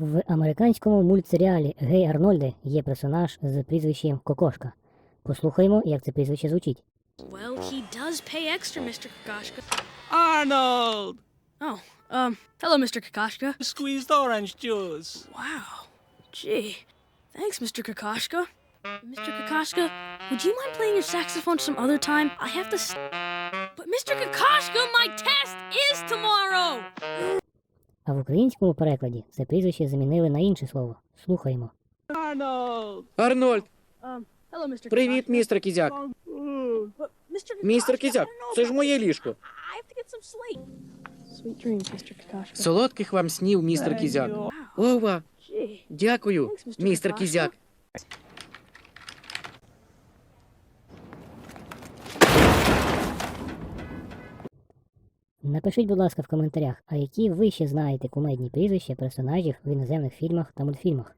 В американському мультсеріалі Гей Арнольде є персонаж з прізвищем Кокошка. Послухаймо, як це прізвище звучить. Well, he does pay extra, Mr. Kokoschka. Arnold! Oh, um, hello, Mr. Kokoschka. Squeezed orange juice. Wow. Gee. Thanks, Mr. Kokoschka. Mr. Kokoschka, would you mind playing your saxophone some other time? I have to. But Mr. Kokoschka, my! А в українському перекладі це прізвище замінили на інше слово. Слухаймо. Arnold! Арнольд, привіт, містер Кізяк. Містер Кізяк, це ж моє ліжко. Солодких вам снів, містер Кізяк. Ова, дякую, містер Кізяк. Напишіть, будь ласка, в коментарях, а які ви ще знаєте кумедні прізвища персонажів в іноземних фільмах та мультфільмах.